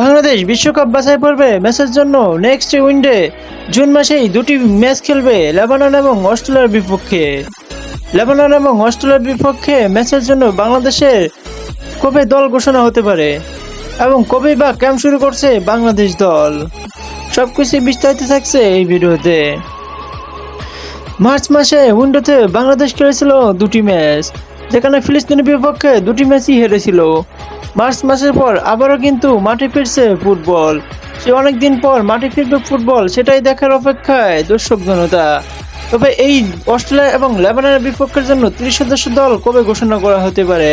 বাংলাদেশ বিশ্বকাপ বাছাই পর্বে ম্যাচের জন্য নেক্সট উইন্ডে জুন মাসেই দুটি ম্যাচ খেলবে লেবানন এবং অস্ট্রেলিয়ার বিপক্ষে। লেবানন এবং অস্ট্রেলিয়ার বিপক্ষে ম্যাচের জন্য বাংলাদেশের কবে দল ঘোষণা হতে পারে এবং কবে বা ক্যাম্প শুরু করছে বাংলাদেশ দল? সব কিছু বিস্তারিত থাকছে এই ভিডিওতে। মার্চ মাসে উইন্ডোতে বাংলাদেশ খেলেছিল দুটি ম্যাচ। যেখানে ফিলিস্তিনের বিপক্ষে দুটি ম্যাচই হেরেছিল। মার্চ মাসের পর আবারও কিন্তু মাঠে ফিরছে ফুটবল। সে অনেক দিন পর মাঠে ফিরবে ফুটবল, সেটাই দেখার অপেক্ষায় দর্শক জনতা। তবে এই অস্ট্রেলিয়া এবং লেবাননের বিপক্ষের জন্য ত্রিশ সদস্য দল কবে ঘোষণা করা হতে পারে,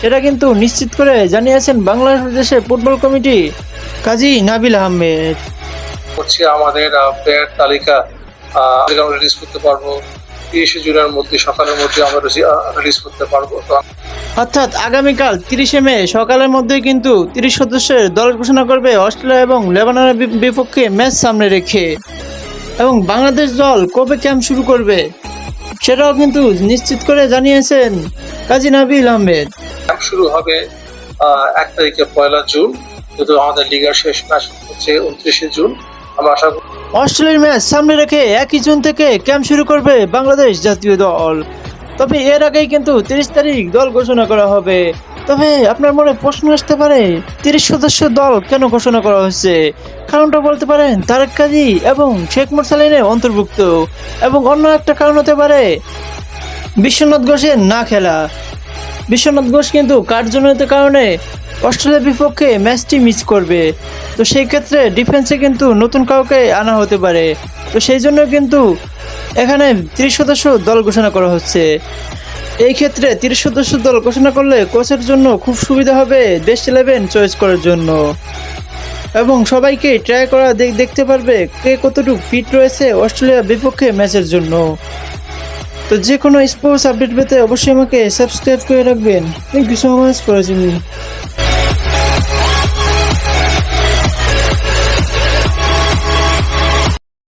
সেটা কিন্তু নিশ্চিত করে জানিয়েছেন বাংলাদেশের ফুটবল কমিটি কাজী নাবিল আহমেদ। হচ্ছে আমাদের প্লেয়ার তালিকা রিলিজ করতে পারব। তিরিশে জুনের মধ্যে সকালের মধ্যে আমরা রিলিজ করতে পারব। তো অর্থাৎ আগামীকাল তিরিশে মে সকালের মধ্যেই কিন্তু তিরিশ সদস্যের দল ঘোষণা করবে অস্ট্রেলিয়া এবং লেবাননের বিপক্ষে ম্যাচ সামনে রেখে। এবং বাংলাদেশ দল কবে ক্যাম্প শুরু করবে সেটাও কিন্তু নিশ্চিত করে জানিয়েছেন কাজী নাবিল আহমেদ। ক্যাম্প শুরু হবে এক তারিখে পয়লা জুন যেহেতু আমাদের লিগার শেষ ম্যাচ হচ্ছে উনত্রিশে জুন। আমরা আশা করি অস্ট্রেলিয়ার ম্যাচ সামনে রেখে একই জুন থেকে ক্যাম্প শুরু করবে বাংলাদেশ জাতীয় দল। তবে এর আগেই কিন্তু তিরিশ তারিখ দল ঘোষণা করা হবে। তবে আপনার মনে প্রশ্ন আসতে পারে, তিরিশ সদস্য দল কেন ঘোষণা করা হয়েছে? কারণটা বলতে পারেন, তারেক কাজী এবং শেখ মুরসালিনের অন্তর্ভুক্ত। এবং অন্য একটা কারণ হতে পারে, বিশ্বনাথ ঘোষের না খেলা। বিশ্বনাথ ঘোষ কিন্তু কার্যজনিত কারণে অস্ট্রেলিয়ার বিপক্ষে ম্যাচটি মিস করবে। তো সেই ক্ষেত্রে ডিফেন্সে কিন্তু নতুন কাউকে আনা হতে পারে। তো সেই জন্য কিন্তু এখানে তিরিশ সদস্য দল ঘোষণা করা হচ্ছে। এই ক্ষেত্রে তিরিশ সদস্য দল ঘোষণা করলে কোচের জন্য খুব সুবিধা হবে বেস্ট ইলেভেন চয়েস করার জন্য। এবং সবাইকে ট্রাই করা দেখ- দেখতে পারবে কে কতটুকু ফিট রয়েছে অস্ট্রেলিয়ার বিপক্ষে ম্যাচের জন্য। তো যে কোনো স্পোর্টস আপডেট পেতে অবশ্যই আমাকে সাবস্ক্রাইব করে রাখবেন। Thank you so much for